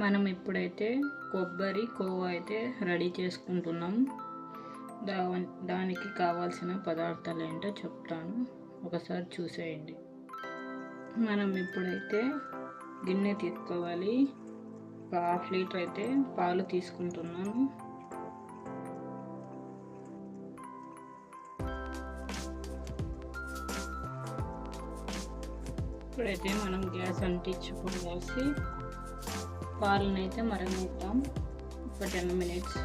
మనం ఇప్పుడైతే కొబ్బరి కోవా అయితే రెడీ చేసుకుంటున్నాం. దా దానికి కావాల్సిన పదార్థాలు ఏంటో చెప్తాను. ఒకసారి చూసేయండి. మనం ఇప్పుడైతే గిన్నె తీసుకోవాలి. ఒక హాఫ్ లీటర్ అయితే పాలు తీసుకుంటున్నాను. ఇప్పుడైతే మనం గ్యాస్ అంటించుకోవాల్సి పాలను అయితే మరగనిద్దాం. ఒక టెన్ మినిట్స్.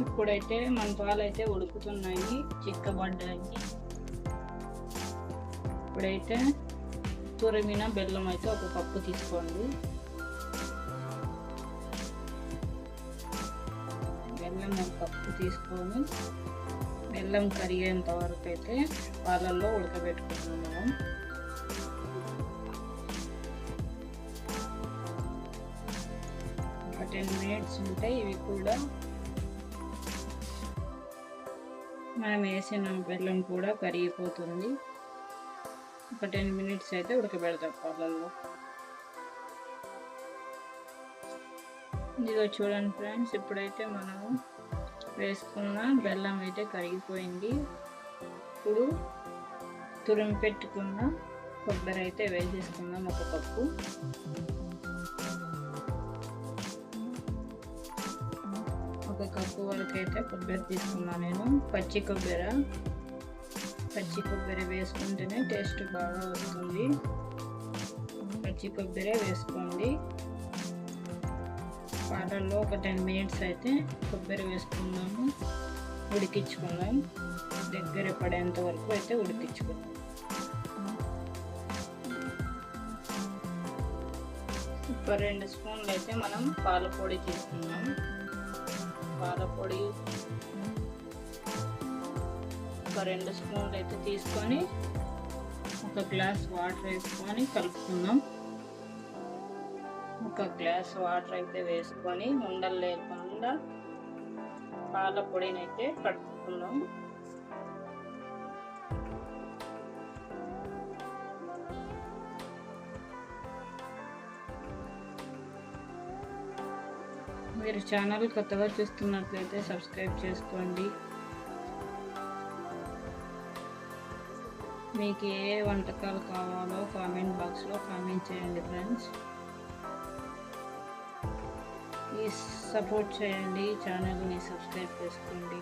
ఇప్పుడైతే మన పాలు అయితే ఉడుకుతున్నాయి. చిక్కబడ్డాయి. ఇప్పుడైతే తురిమిన బెల్లం అయితే ఒక కప్పు తీసుకోండి. బెల్లం ఒక కప్పు తీసుకొని బెల్లం కరిగేంత వరకు అయితే పాలల్లో ఉడకబెట్టుకుంటున్నాం టెన్ మినిట్స్ ఉంటాయి ఇవి కూడా. మనం వేసిన బెల్లం కూడా కరిగిపోతుంది. ఒక టెన్ మినిట్స్ అయితే ఉడకబెడతాం పాలల్లో. ఇదిగో చూడండి ఫ్రెండ్స్ ఇప్పుడైతే మనం వేసుకున్న బెల్లం అయితే కరిగిపోయింది. ఇప్పుడు తురిమి పెట్టుకున్న కొబ్బరి అయితే వేసేసుకుందాం ఒక కప్పు. ఒక కప్పు వరకు అయితే కొబ్బరి తీసుకున్నాను నేను పచ్చి కొబ్బరి పచ్చి కొబ్బరి వేసుకుంటేనే టేస్ట్ బాగా వస్తుంది పచ్చి కొబ్బరి వేసుకోండి పాటల్లో ఒక టెన్ మినిట్స్ అయితే కొబ్బరి వేసుకుందాము ఉడికించుకుందాం దగ్గర పడేంత వరకు అయితే ఉడికించుకుందాం ఇప్పుడు రెండు స్పూన్లు అయితే మనం పాలపొడి పొడి తీసుకుందాం ఒక రెండు స్పూన్లు అయితే తీసుకొని ఒక గ్లాస్ వాటర్ వేసుకొని కలుపుకుందాం. ఒక గ్లాస్ వాటర్ అయితే వేసుకొని ఉండలు లేకుండా పాల పొడిని అయితే కట్టుకుందాం మీరు ఛానల్ కొత్తగా చూస్తున్నట్లయితే సబ్స్క్రైబ్ చేసుకోండి. మీకు ఏ వంటకాలు కావాలో కామెంట్ బాక్స్లో కామెంట్ చేయండి ఫ్రెండ్స్. ప్లీజ్ సపోర్ట్ చేయండి ఛానల్ని సబ్స్క్రైబ్ చేసుకోండి.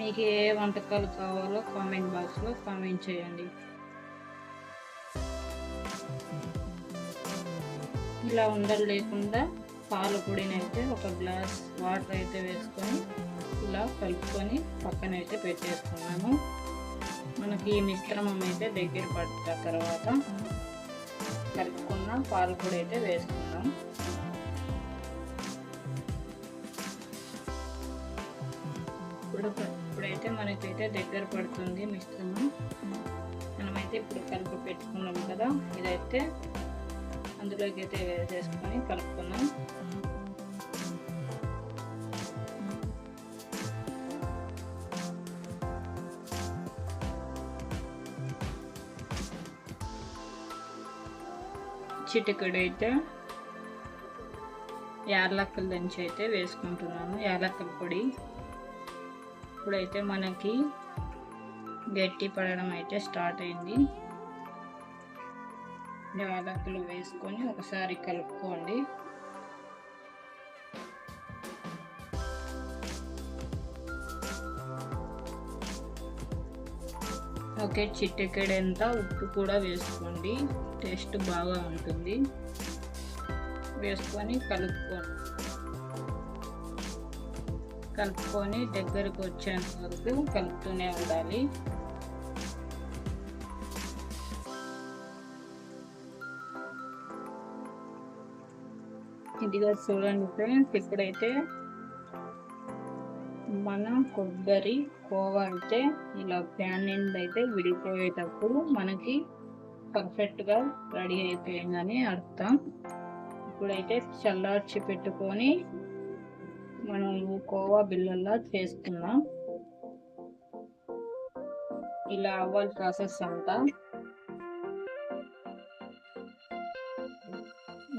మీకు ఏ వంటకాలు కావాలో కామెంట్ బాక్స్లో కామెంట్ చేయండి. ఇలా ఉండలు లేకుండా పాల పొడిని అయితే ఒక గ్లాస్ వాటర్ అయితే వేసుకొని ఇలా కలుపుకొని పక్కన అయితే పెట్టేసుకున్నాము. మనకి ఈ మిశ్రమం అయితే దగ్గర పడ్డ తర్వాత కలుపుకున్న పాల పొడి అయితే వేసుకున్నాం. ఇప్పుడు ఇప్పుడైతే మనకైతే దగ్గర పడుతుంది మిశ్రమం. మనమైతే ఇప్పుడు కలిపి పెట్టుకున్నాం కదా. ఇదైతే అందులోకి అయితే వేసేసుకొని కలుపుకున్నాం చిటికడైతే యాలక్కల దంచి అయితే వేసుకుంటున్నాను యాలక్కల పొడి. ఇప్పుడైతే మనకి గట్టి పడడం అయితే స్టార్ట్ అయింది. యాలకులు వేసుకొని ఒకసారి కలుపుకోండి. ఓకే చిట్టెక్కడంత ఉప్పు కూడా వేసుకోండి. టేస్ట్ బాగా ఉంటుంది. వేసుకొని కలుపుకోండి. కలుపుకొని దగ్గరకు వచ్చేంత వరకు కలుపుతూనే ఉండాలి. ఇదిగా చూడండి ఫ్రెండ్స్ ఇప్పుడైతే మన కొబ్బరి కోవా అయితే ఇలా ప్యాన్ ఎండ్ అయితే విడిపోయేటప్పుడు మనకి పర్ఫెక్ట్గా రెడీ అయిపోయిందని అర్థం. ఇప్పుడైతే చల్లార్చి పెట్టుకొని మనం కోవా బిల్లల్లా చేస్తున్నాం. ఇలా అవ్వాలి ప్రాసెస్ అంతా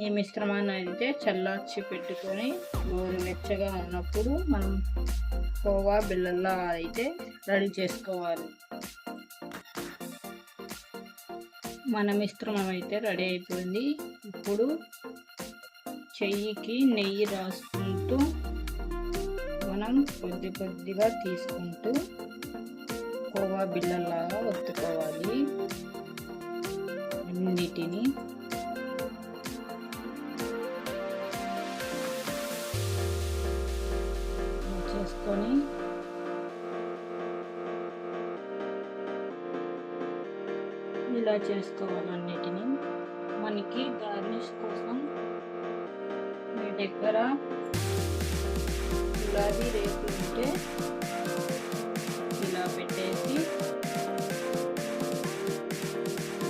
ఈ మిశ్రమాన్ని అయితే చల్లార్చి పెట్టుకొని గోరు వెచ్చగా ఉన్నప్పుడు మనం కోవా బిళ్ళల్లా అయితే రెడీ చేసుకోవాలి. మన మిశ్రమం అయితే రెడీ అయిపోయింది. ఇప్పుడు చెయ్యికి నెయ్యి రాసుకుంటూ మనం కొద్ది కొద్దిగా తీసుకుంటూ కోవా బిళ్ళలాగా ఒత్తుకోవాలి. అన్నిటినీ చేసుకొని ఇలా చేసుకోవాలి అన్నిటిని మనకి గార్నిష్ కోసం మీ దగ్గర గులాబీ రేపు ఉంటే ఇలా పెట్టేసి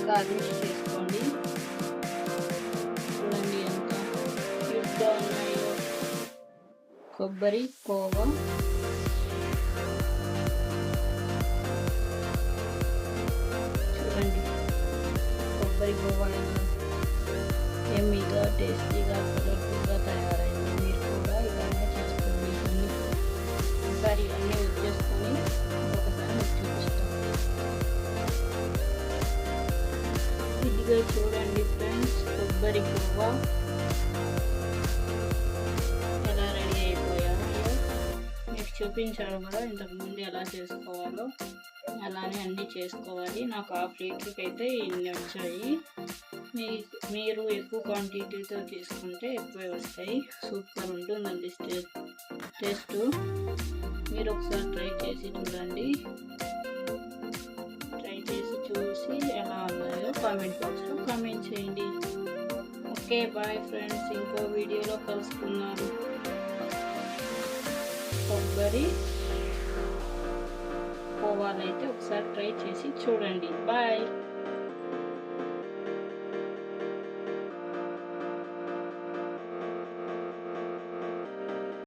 గార్నిష్ చేసుకోండి. కొబ్బరి కోవా. చూడండి. కొబ్బరి కోవా ఎమ్మీగా టేస్టీగా కలర్ఫుల్గా తయారైంది. మీరు కూడా ఇలానే చేసుకోండి. ఇవన్నీ ఒకసారి ఇవన్నీ వచ్చేసుకొని ఒకసారి మీకు చూపిస్తాను ఇదిగా చూడండి ఫ్రెండ్స్ కొబ్బరి పువ్వ చూపించాను కదా ఇంతకుముందు ఎలా చేసుకోవాలో అలానే అన్నీ చేసుకోవాలి. నాకు హాఫ్ లీటర్కి అయితే ఇన్ని వచ్చాయి. మీ మీరు ఎక్కువ క్వాంటిటీతో తీసుకుంటే ఎక్కువే వస్తాయి. సూపర్ ఉంటుందండి టేస్ట్ టేస్ట్. మీరు ఒకసారి ట్రై చేసి చూడండి. ట్రై చేసి చూసి ఎలా ఉన్నాయో కామెంట్ బాక్స్లో కామెంట్ చేయండి. Okay bye friends. ఇంకో వీడియోలో కలుసుకున్నారు కొబ్బరి పోవాలైతే ఒకసారి ట్రై చేసి చూడండి. బాయ్.